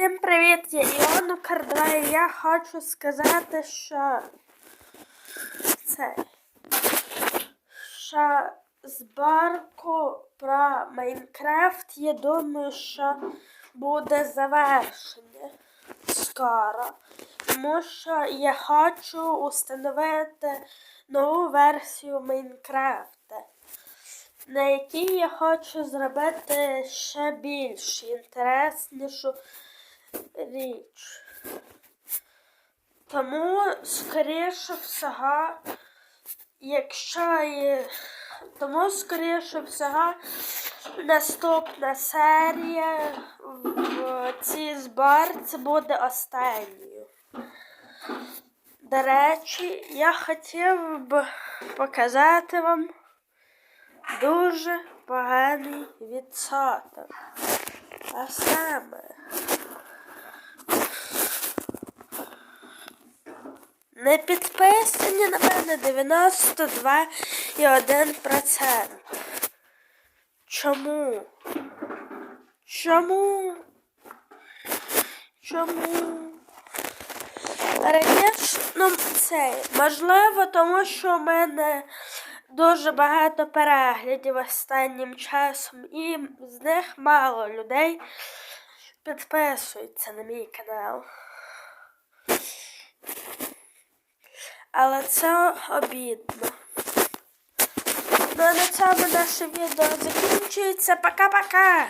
Всім привіт, я Іону Кардрай. Я хочу сказати, що це що зборку про Майнкрафт, я думаю, що буде завершення скоро. Тому що я хочу установити нову версію Майнкрафта, на якій я хочу зробити ще більш інтереснішу річ. Тому, скоріше всього, якщо є... Тому, скоріше всього, наступна серія в цій зборці буде останньою. До речі, я хотів би показати вам дуже поганий відсоток. А саме. Не підписані на мене 92,1%. Чому? Чому? Чому? Раніше, ну, це, можливо, тому що в мене дуже багато переглядів останнім часом, і з них мало людей підписуються на мій канал. Але це обідно. Ну на цьому наше відео закінчується. Пока-пока!